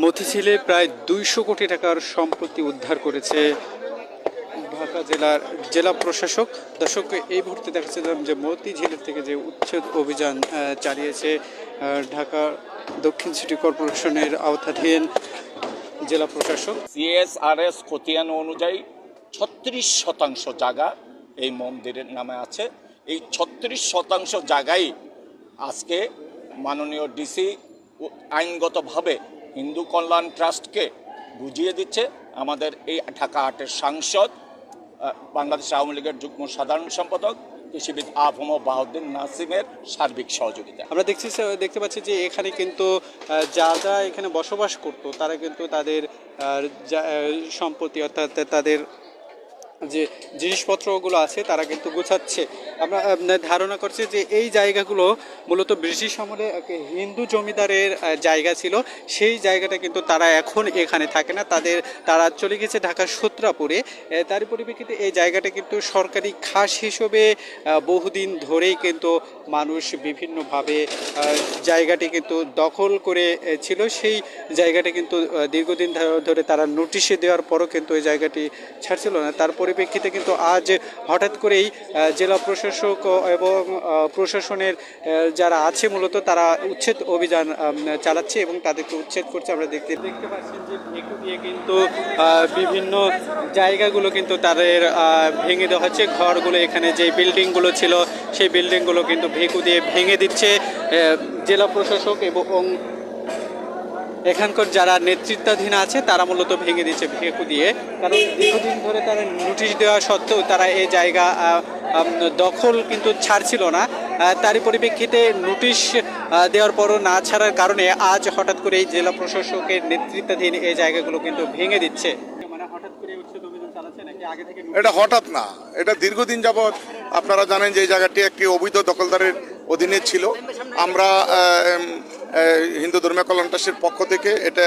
মতিঝিলে প্রায় দুইশো কোটি টাকার সম্পত্তি উদ্ধার করেছে ঢাকা জেলার জেলা প্রশাসক। দর্শক, এই মুহূর্তে দেখাচ্ছিলাম যে মতিঝিলের থেকে যে উচ্ছেদ অভিযান চালিয়েছে ঢাকা দক্ষিণ সিটি কর্পোরেশনের আওতাধীন জেলা প্রশাসক। সিএসআরএস খতিয়ান অনুযায়ী ছত্রিশ শতাংশ জায়গা এই মন্দিরের নামে আছে। এই ছত্রিশ শতাংশ জায়গায় আজকে মাননীয় ডিসি আইনগতভাবে হিন্দু কল্যাণ ট্রাস্টকে বুঝিয়ে দিচ্ছে আমাদের এই ঢাকা আটের সাংসদ বাংলাদেশ আওয়ামী লীগের যুগ্ম সাধারণ সম্পাদক কৃষিবিদ আফম বাহাউদ্দিন নাসিমের সার্বিক সহযোগিতা। আমরা দেখছি দেখতে পাচ্ছি যে এখানে কিন্তু যা যা এখানে বসবাস করতো, তারা কিন্তু তাদের সম্পত্তি অর্থাৎ তাদের যে জিনিসপত্রগুলো আছে, তারা কিন্তু গোছাচ্ছে। আমরা ধারণা করছি যে এই জায়গাগুলো মূলত ব্রিটিশ আমলে হিন্দু জমিদারের জায়গা ছিল। সেই জায়গাটা কিন্তু তারা এখন এখানে থাকে না। তাদের, তারা চলে গেছে ঢাকার সূত্রাপুরে। তার পরিপ্রেক্ষিতে এই জায়গাটা কিন্তু সরকারি খাস হিসেবে বহুদিন ধরেই কিন্তু মানুষ বিভিন্নভাবে জায়গাটি কিন্তু দখল করে ছিল। সেই জায়গাটা কিন্তু দীর্ঘদিন ধরে তারা নোটিশে দেওয়ার পরও কিন্তু ওই জায়গাটি ছাড়ছিল না। তার পরিপ্রেক্ষিতে কিন্তু আজ হঠাৎ করেই জেলা প্রশাসক এবং প্রশাসনের যারা আছে মূলত তারা উচ্ছেদ অভিযান চালাচ্ছে এবং তাদেরকে উচ্ছেদ করছে। আমরা দেখতে দেখতে পাচ্ছেন যে ভেকু দিয়ে কিন্তু বিভিন্ন জায়গাগুলো কিন্তু তাদের ভেঙে দেওয়া হচ্ছে। ঘরগুলো এখানে যে বিল্ডিংগুলো ছিল, সেই বিল্ডিংগুলো কিন্তু ভেকু দিয়ে ভেঙে দিচ্ছে জেলা প্রশাসক এবং এখানকার যারা নেতৃত্বাধীন আছে, তারা মূলত ভেঙে দিচ্ছে ভেকু দিয়ে। কারণ দীর্ঘদিন ধরে তারা নোটিশ দেওয়া সত্ত্বেও তারা এই জায়গা দখল কিন্তু ছাড়ছিল না। তারই পরিপ্রেক্ষিতে নোটিশ দেওয়ার পরও না ছাড়ার কারণে আজ হঠাৎ করে এই জেলা প্রশাসকের নেতৃত্বাধীন এই জায়গাগুলো কিন্তু ভেঙে দিচ্ছে। মানে এটা হঠাৎ না। এটা দীর্ঘদিন যাবৎ আপনারা জানেন যে এই জায়গাটি একটি অবৈধ দখলদারের অধীনে ছিল। আমরা হিন্দু ধর্মীয় কল্যাণ ট্রাস্টের পক্ষ থেকে এটা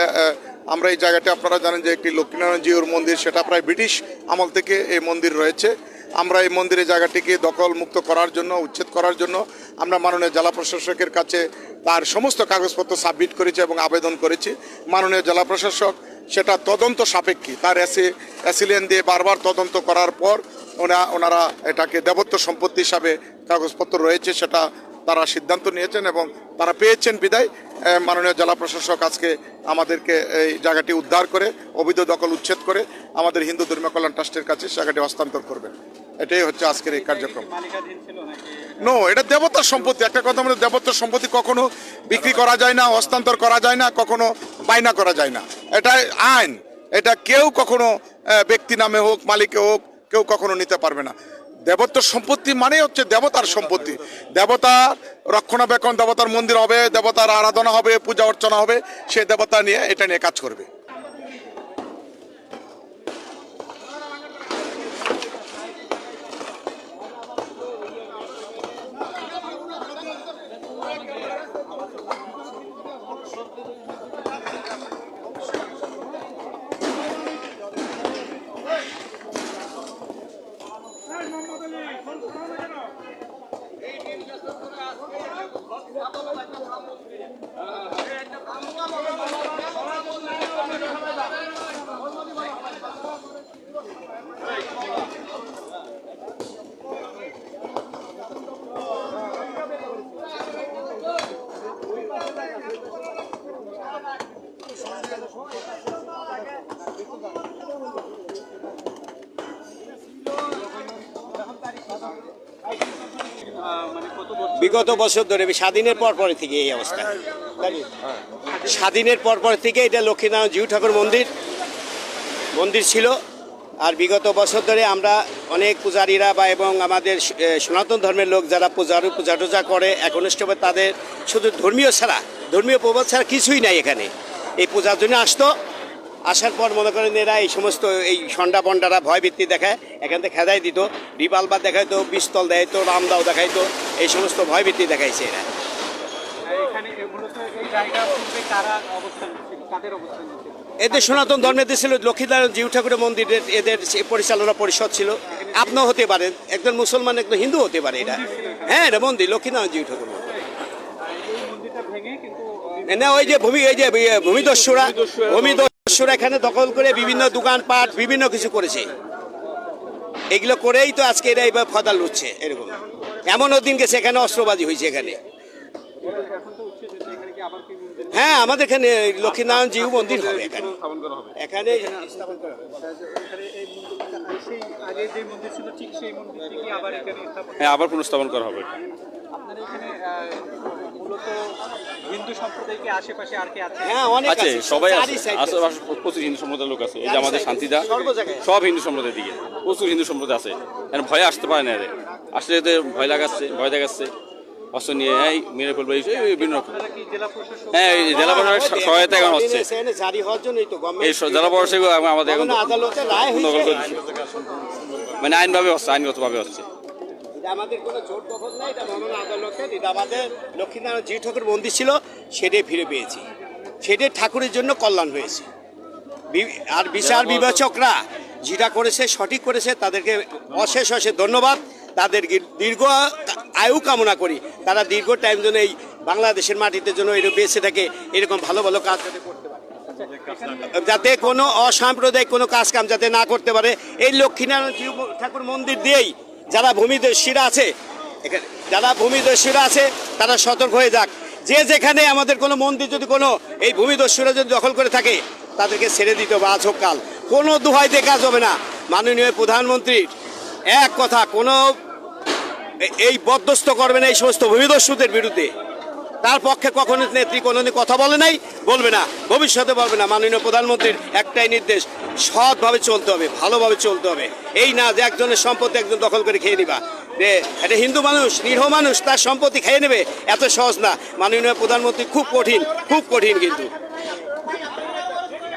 আমরা এই জায়গাটি আপনারা জানেন যে একটি লক্ষ্মীনারায়ণ জিউর মন্দির, সেটা প্রায় ব্রিটিশ আমল থেকে এই মন্দির রয়েছে। আমরা এই মন্দিরের জায়গাটিকে দখল মুক্ত করার জন্য, উচ্ছেদ করার জন্য আমরা মাননীয় জেলা প্রশাসকের কাছে তার সমস্ত কাগজপত্র সাবমিট করেছি এবং আবেদন করেছি। মাননীয় জেলা প্রশাসক সেটা তদন্ত সাপেক্ষী, তার এসে অ্যাসিলিয়ান দিয়ে বারবার তদন্ত করার পর ওনা, ওনারা এটাকে দেবত্ব সম্পত্তি হিসাবে কাগজপত্র রয়েছে, সেটা তারা সিদ্ধান্ত নিয়েছেন এবং তারা পেয়েছেন বিদায়। মাননীয় জেলা প্রশাসক আজকে আমাদেরকে এই জায়গাটি উদ্ধার করে, অবৈধ দখল উচ্ছেদ করে আমাদের হিন্দু ধর্মীয় কল্যাণ ট্রাস্টের কাছে জায়গাটি হস্তান্তর করবেন। এটাই হচ্ছে আজকের এই কার্যক্রম। নো এটা দেবতার সম্পত্তি। একটা কথা মানে দেবতার সম্পত্তি কখনো বিক্রি করা যায় না, হস্তান্তর করা যায় না, কখনো বাইনা করা যায় না। এটা আইন। এটা কেউ কখনো ব্যক্তি নামে হোক, মালিকে হোক, কেউ কখনো নিতে পারবে না। দেবতার সম্পত্তি মানে হচ্ছে দেবতার সম্পত্তি। দেবতা রক্ষণাবেক্ষণ, দেবতার মন্দির হবে, দেবতার আরাধনা হবে, পূজা অর্চনা হবে, সে দেবতা নিয়ে, এটা নিয়ে কাজ করবে। বিগত বছর ধরে স্বাধীনের পর পরে থেকে এই অবস্থা। স্বাধীনের পর পর থেকে এটা লক্ষ্মীনারায়ণ জিউ ঠাকুর মন্দির মন্দির ছিল। আর বিগত বছর ধরে আমরা অনেক পূজারীরা বা এবং আমাদের সনাতন ধর্মের লোক যারা পূজারু পূজা টুজা করে একনিষ্ঠভাবে তাদের শুধু ধর্মীয় ছাড়া ধর্মীয় প্রবাদ ছাড়া কিছুই নাই এখানে। এই পূজার জন্য আসতো। আসার পর মনে করেন এরা এই সমস্ত এই সন্ডা বন্ডারা ভয়ভিত্তি দেখায় এখান থেকে খেদাই দিত রিপালবার দেখাইতো বিস্তল দেখাইতো রামদাও দেখাইতো এই সমস্ত ভয় ভিত্তি দেখাইছে এরা। এদের সনাতন ধর্মেতে ছিল লক্ষ্মীনারায়ণ জিউ ঠাকুরের মন্দিরের এদের পরিচালনা পরিষদ ছিল। আপনিও হতে পারেন একজন মুসলমান একজন হিন্দু হতে পারে এটা। হ্যাঁ এটা মন্দির লক্ষ্মীনারায়ণ জিউ ঠাকুর না ওই যে ভূমি এই যে ভূমিদস্যুরা ভূমিদস্যুরা এখানে দখল করে বিভিন্ন দোকানপাট বিভিন্ন কিছু করেছে। এগুলো করেই তো আজকে এরা এবার ফদাল লুটছে এরকম। এমনও দিন গেছে এখানে অস্ত্রবাজি হয়েছে এখানে। এখন তো উঠছে যে এখানে কি আবার কি মন্দির হ্যাঁ আমাদের এখানে লক্ষ্মীনারায়ণ জিউ মন্দির হবে এখানে। এখানে স্থাপন করা হবে। এখানে এই মন্দির সেই আগে যে মন্দির ছিল ঠিক সেই মন্দিরটি কি আবার হ্যাঁ আবার পুনঃস্থাপন করা হবে। আপনার এখানে আহ, মূলত হিন্দু সম্প্রদায়কে আশেপাশে আর কি আছে? হ্যাঁ অনেক আছে আছে। সবাই আছে। আশেপাশে প্রচুর হিন্দু সম্প্রদায়ের লোক আছে। এই যে আমাদের শান্তিদা সব হিন্দু সম্প্রদায়ের দিকে। প্রচুর হিন্দু সম্প্রদায় আছে। এখন ভয়ে আসতে পারে না এদের। আসলে এদের ভয় লাগাচ্ছে ভয় দেখাচ্ছে। অস্ত্র নিয়ে এই মেরে ফেলবে এই এই বিভিন্ন রকম। হ্যাঁ জেলা প্রশাসনের সহায়তা এখন হচ্ছে। এখানে জারি হওয়ার জন্যই তো এই জেলা প্রশাসক আমাদের এখন করে দিচ্ছে। মানে আইনভাবে হচ্ছে আইনগতভাবে হচ্ছে। আমাদের কোনো জোর দখল নাই এটা মহামান্য আদালতের এটা আমাদের লক্ষ্মীনারায়ণ জি ঠাকুর মন্দির ছিল সেটাই ফিরে পেয়েছি। সেটাই ঠাকুরের জন্য কল্যাণ হয়েছে। আর বিচার বিবেচকরা যেটা করেছে সঠিক করেছে তাদেরকে অশেষ অশেষ ধন্যবাদ। তাদের দীর্ঘ আয়ু কামনা করি। তারা দীর্ঘ টাইম যেন এই বাংলাদেশের মাটিতে যেন এরকম বেঁচে থাকে এরকম ভালো ভালো কাজ যাতে করতে পারে। যাতে কোনো অসাম্প্রদায়িক কোনো কাজ কাম যাতে না করতে পারে। এই লক্ষ্মীনারায়ণ ঠাকুর মন্দির দিয়েই যারা ভূমিদস্যীরা আছে যারা ভূমিদস্যীরা আছে, তারা সতর্ক হয়ে যাক। যে যেখানে আমাদের কোনো মন্দির যদি কোনো এই ভূমিদস্যুরা যদি দখল করে থাকে, তাদেরকে ছেড়ে দিতে হবে আজ হোক কাল। কোনো দোহাই দিয়ে কাজ হবে না। মাননীয় প্রধানমন্ত্রীর এক কথা, কোনো এই বদস্ত করবে না এই সমস্ত ভূমিদস্যুদের বিরুদ্ধে। তার পক্ষে কখনো নেত্রী, কোনোদিন কথা বলে নাই, বলবে না। ভবিষ্যতে বলবে না। মাননীয় প্রধানমন্ত্রীর একটাই নির্দেশ, সৎভাবে চলতে হবে, ভালোভাবে চলতে হবে। এই না যে একজনের সম্পত্তি একজন দখল করে খেয়ে নিবা। যে এটা হিন্দু মানুষ, নিরীহ মানুষ, তার সম্পত্তি খেয়ে নেবে, এত সহজ না। মাননীয় প্রধানমন্ত্রী খুব কঠিন খুব কঠিন কিন্তু।